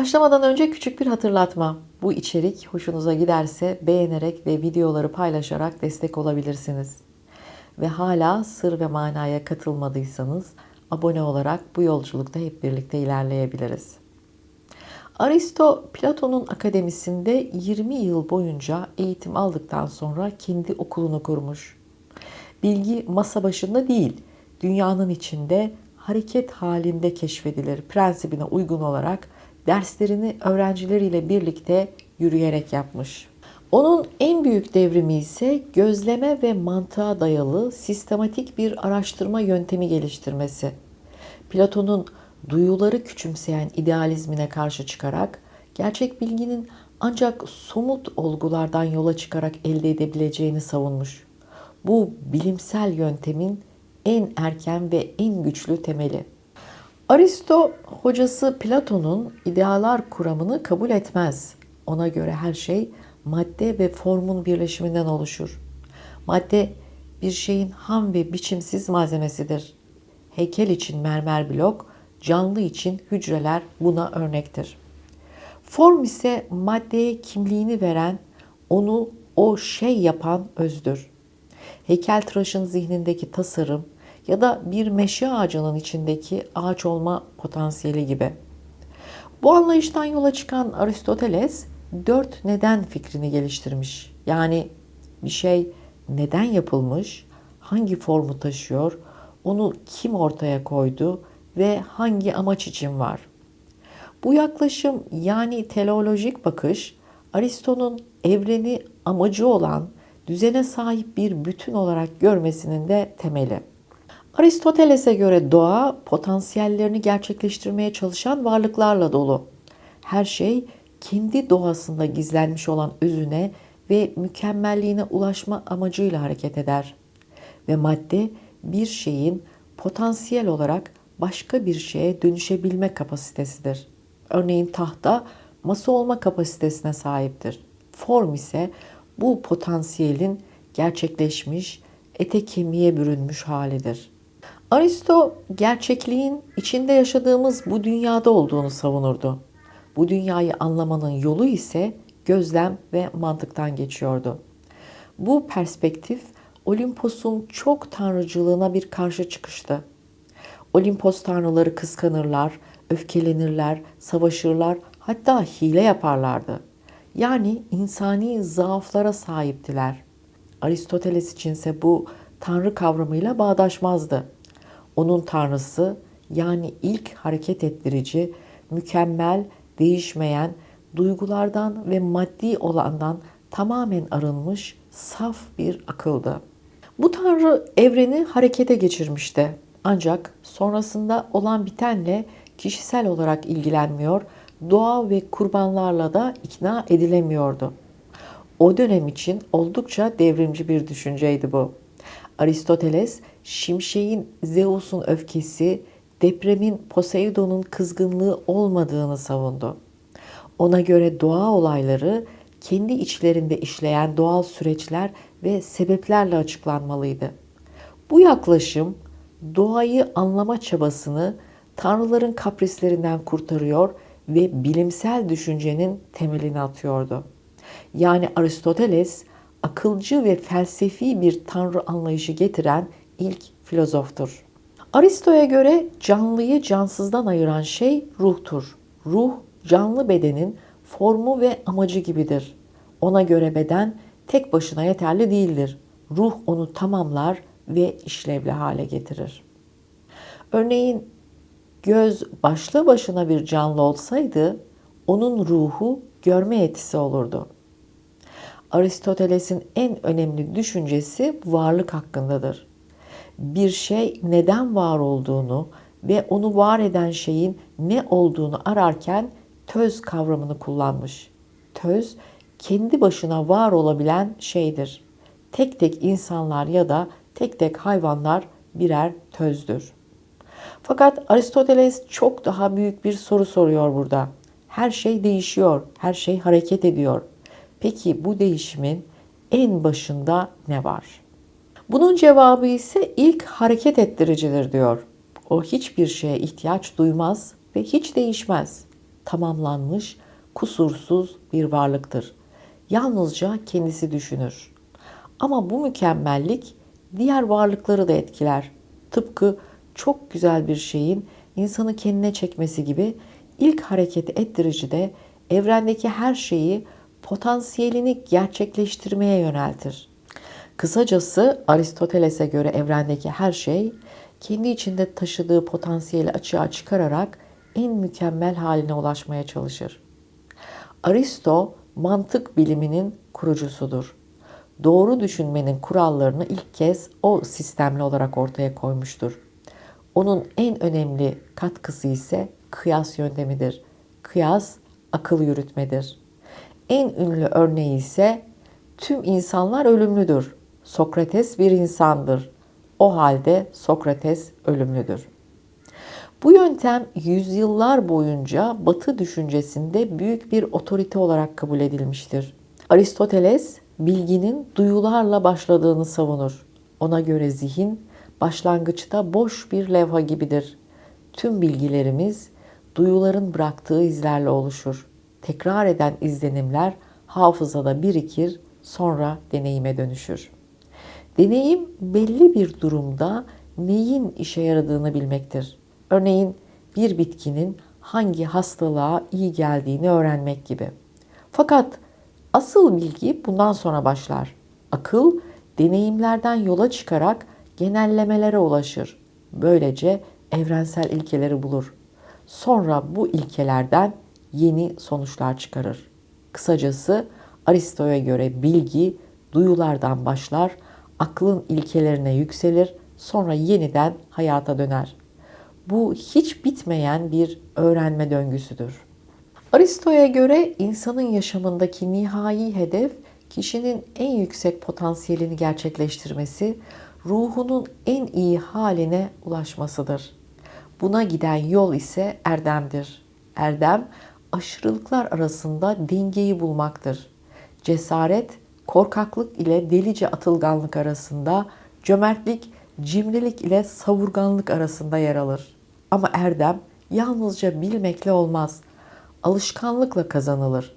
Başlamadan önce küçük bir hatırlatma. Bu içerik hoşunuza giderse beğenerek ve videoları paylaşarak destek olabilirsiniz. Ve hala sır ve manaya katılmadıysanız abone olarak bu yolculukta hep birlikte ilerleyebiliriz. Aristo Platon'un akademisinde 20 yıl boyunca eğitim aldıktan sonra kendi okulunu kurmuş. Bilgi masa başında değil, dünyanın içinde hareket halinde keşfedilir prensibine uygun olarak derslerini öğrencileriyle birlikte yürüyerek yapmış. Onun en büyük devrimi ise gözleme ve mantığa dayalı sistematik bir araştırma yöntemi geliştirmesi. Platon'un duyuları küçümseyen idealizmine karşı çıkarak gerçek bilginin ancak somut olgulardan yola çıkarak elde edebileceğini savunmuş. Bu bilimsel yöntemin en erken ve en güçlü temeli. Aristo hocası Platon'un idealar kuramını kabul etmez. Ona göre her şey madde ve formun birleşiminden oluşur. Madde bir şeyin ham ve biçimsiz malzemesidir. Heykel için mermer blok, canlı için hücreler buna örnektir. Form ise maddeye kimliğini veren, onu o şey yapan özdür. Heykeltıraşın zihnindeki tasarım ya da bir meşe ağacının içindeki ağaç olma potansiyeli gibi. Bu anlayıştan yola çıkan Aristoteles dört neden fikrini geliştirmiş. Yani bir şey neden yapılmış, hangi formu taşıyor, onu kim ortaya koydu ve hangi amaç için var. Bu yaklaşım yani teleolojik bakış Aristo'nun evreni amacı olan düzene sahip bir bütün olarak görmesinin de temeli. Aristoteles'e göre doğa potansiyellerini gerçekleştirmeye çalışan varlıklarla dolu. Her şey kendi doğasında gizlenmiş olan özüne ve mükemmelliğine ulaşma amacıyla hareket eder. Ve madde bir şeyin potansiyel olarak başka bir şeye dönüşebilme kapasitesidir. Örneğin tahta masa olma kapasitesine sahiptir. Form ise bu potansiyelin gerçekleşmiş, ete kemiğe bürünmüş halidir. Aristo gerçekliğin içinde yaşadığımız bu dünyada olduğunu savunurdu. Bu dünyayı anlamanın yolu ise gözlem ve mantıktan geçiyordu. Bu perspektif Olimpos'un çok tanrıcılığına bir karşı çıkıştı. Olimpos tanrıları kıskanırlar, öfkelenirler, savaşırlar, hatta hile yaparlardı. Yani insani zaaflara sahiptiler. Aristoteles içinse bu tanrı kavramıyla bağdaşmazdı. Onun tanrısı yani ilk hareket ettirici, mükemmel, değişmeyen, duygulardan ve maddi olandan tamamen arınmış saf bir akıldı. Bu tanrı evreni harekete geçirmişti. Ancak sonrasında olan bitenle kişisel olarak ilgilenmiyor, doğa ve kurbanlarla da ikna edilemiyordu. O dönem için oldukça devrimci bir düşünceydi bu. Aristoteles, şimşeğin Zeus'un öfkesi, depremin Poseidon'un kızgınlığı olmadığını savundu. Ona göre doğa olayları kendi içlerinde işleyen doğal süreçler ve sebeplerle açıklanmalıydı. Bu yaklaşım doğayı anlama çabasını tanrıların kaprislerinden kurtarıyor ve bilimsel düşüncenin temelini atıyordu. Yani Aristoteles akılcı ve felsefi bir tanrı anlayışı getiren ilk filozoftur. Aristo'ya göre canlıyı cansızdan ayıran şey ruhtur. Ruh canlı bedenin formu ve amacı gibidir. Ona göre beden tek başına yeterli değildir. Ruh onu tamamlar ve işlevli hale getirir. Örneğin göz başlı başına bir canlı olsaydı onun ruhu görme yetisi olurdu. Aristoteles'in en önemli düşüncesi varlık hakkındadır. Bir şey neden var olduğunu ve onu var eden şeyin ne olduğunu ararken töz kavramını kullanmış. Töz kendi başına var olabilen şeydir. Tek tek insanlar ya da tek tek hayvanlar birer tözdür. Fakat Aristoteles çok daha büyük bir soru soruyor burada. Her şey değişiyor, her şey hareket ediyor. Peki bu değişimin en başında ne var? Bunun cevabı ise ilk hareket ettiricidir diyor. O hiçbir şeye ihtiyaç duymaz ve hiç değişmez. tamamlanmış, kusursuz bir varlıktır. Yalnızca kendisi düşünür. Ama bu mükemmellik diğer varlıkları da etkiler. Tıpkı çok güzel bir şeyin insanı kendine çekmesi gibi ilk hareket ettirici de evrendeki her şeyi potansiyelini gerçekleştirmeye yöneltir. Kısacası Aristoteles'e göre evrendeki her şey kendi içinde taşıdığı potansiyeli açığa çıkararak en mükemmel haline ulaşmaya çalışır. Aristo mantık biliminin kurucusudur. Doğru düşünmenin kurallarını ilk kez o sistemli olarak ortaya koymuştur. Onun en önemli katkısı ise kıyas yöntemidir. Kıyas akıl yürütmedir. En ünlü örneği ise tüm insanlar ölümlüdür. Sokrates bir insandır. O halde Sokrates ölümlüdür. Bu yöntem yüzyıllar boyunca Batı düşüncesinde büyük bir otorite olarak kabul edilmiştir. Aristoteles bilginin duyularla başladığını savunur. Ona göre zihin başlangıçta boş bir levha gibidir. Tüm bilgilerimiz duyuların bıraktığı izlerle oluşur. Tekrar eden izlenimler hafızada birikir, sonra deneyime dönüşür. Deneyim belli bir durumda neyin işe yaradığını bilmektir. Örneğin bir bitkinin hangi hastalığa iyi geldiğini öğrenmek gibi. Fakat asıl bilgi bundan sonra başlar. Akıl deneyimlerden yola çıkarak genellemelere ulaşır. Böylece evrensel ilkeleri bulur. Sonra bu ilkelerden yeni sonuçlar çıkarır. Kısacası Aristo'ya göre bilgi duyulardan başlar, aklın ilkelerine yükselir, sonra yeniden hayata döner. Bu hiç bitmeyen bir öğrenme döngüsüdür. Aristo'ya göre insanın yaşamındaki nihai hedef kişinin en yüksek potansiyelini gerçekleştirmesi, ruhunun en iyi haline ulaşmasıdır. Buna giden yol ise erdemdir. Erdem, aşırılıklar arasında dengeyi bulmaktır. Cesaret, korkaklık ile delice atılganlık arasında, cömertlik, cimrilik ile savurganlık arasında yer alır. Ama erdem yalnızca bilmekle olmaz. Alışkanlıkla kazanılır.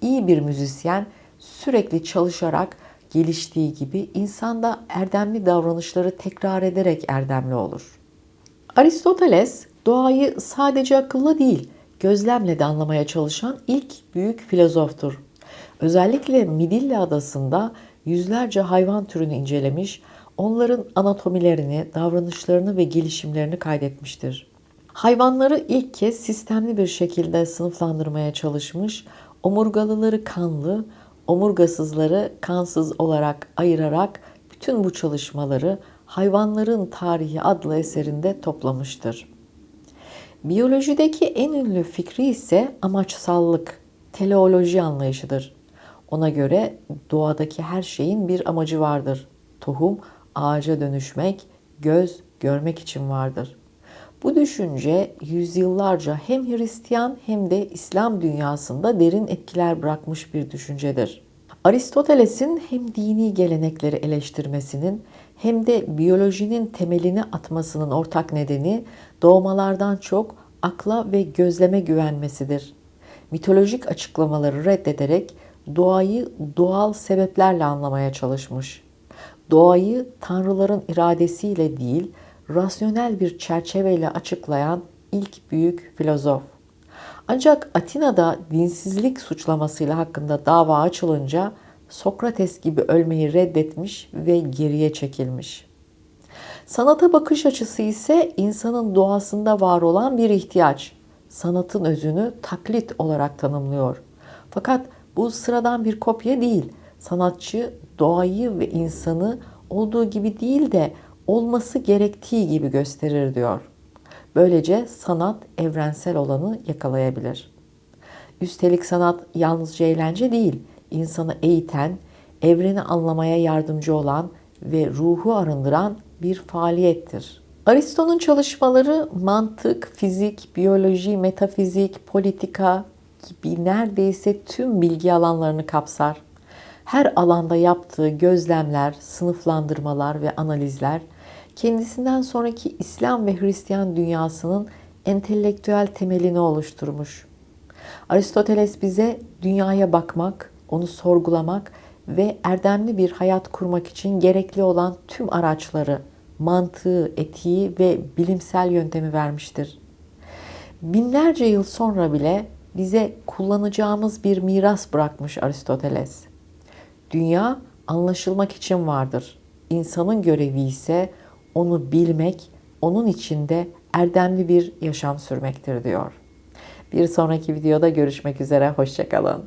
İyi bir müzisyen sürekli çalışarak geliştiği gibi insanda erdemli davranışları tekrar ederek erdemli olur. Aristoteles doğayı sadece akılla değil, gözlemle de anlamaya çalışan ilk büyük filozoftur. Özellikle Midilli adasında yüzlerce hayvan türünü incelemiş, onların anatomilerini, davranışlarını ve gelişimlerini kaydetmiştir. Hayvanları ilk kez sistemli bir şekilde sınıflandırmaya çalışmış, omurgalıları kanlı, omurgasızları kansız olarak ayırarak bütün bu çalışmaları Hayvanların Tarihi adlı eserinde toplamıştır. Biyolojideki en ünlü fikri ise amaçsallık, teleoloji anlayışıdır. Ona göre doğadaki her şeyin bir amacı vardır. Tohum ağaca dönüşmek, göz görmek için vardır. Bu düşünce yüzyıllarca hem Hristiyan hem de İslam dünyasında derin etkiler bırakmış bir düşüncedir. Aristoteles'in hem dini gelenekleri eleştirmesinin hem de biyolojinin temelini atmasının ortak nedeni doğmalardan çok akla ve gözleme güvenmesidir. Mitolojik açıklamaları reddederek doğayı doğal sebeplerle anlamaya çalışmış. Doğayı tanrıların iradesiyle değil, rasyonel bir çerçeveyle açıklayan ilk büyük filozof. Ancak Atina'da dinsizlik suçlamasıyla hakkında dava açılınca Sokrates gibi ölmeyi reddetmiş ve geriye çekilmiş. Sanata bakış açısı ise insanın doğasında var olan bir ihtiyaç. Sanatın özünü taklit olarak tanımlıyor. Fakat bu sıradan bir kopya değil. Sanatçı doğayı ve insanı olduğu gibi değil de olması gerektiği gibi gösterir diyor. Böylece sanat evrensel olanı yakalayabilir. Üstelik sanat yalnızca eğlence değil, insanı eğiten, evreni anlamaya yardımcı olan ve ruhu arındıran bir faaliyettir. Aristo'nun çalışmaları mantık, fizik, biyoloji, metafizik, politika gibi neredeyse tüm bilgi alanlarını kapsar. Her alanda yaptığı gözlemler, sınıflandırmalar ve analizler kendisinden sonraki İslam ve Hristiyan dünyasının entelektüel temelini oluşturmuş. Aristoteles bize dünyaya bakmak, onu sorgulamak ve erdemli bir hayat kurmak için gerekli olan tüm araçları, mantığı, etiği ve bilimsel yöntemi vermiştir. Binlerce yıl sonra bile bize kullanacağımız bir miras bırakmış Aristoteles. Dünya anlaşılmak için vardır. İnsanın görevi ise onu bilmek, onun içinde erdemli bir yaşam sürmektir diyor. Bir sonraki videoda görüşmek üzere, hoşçakalın.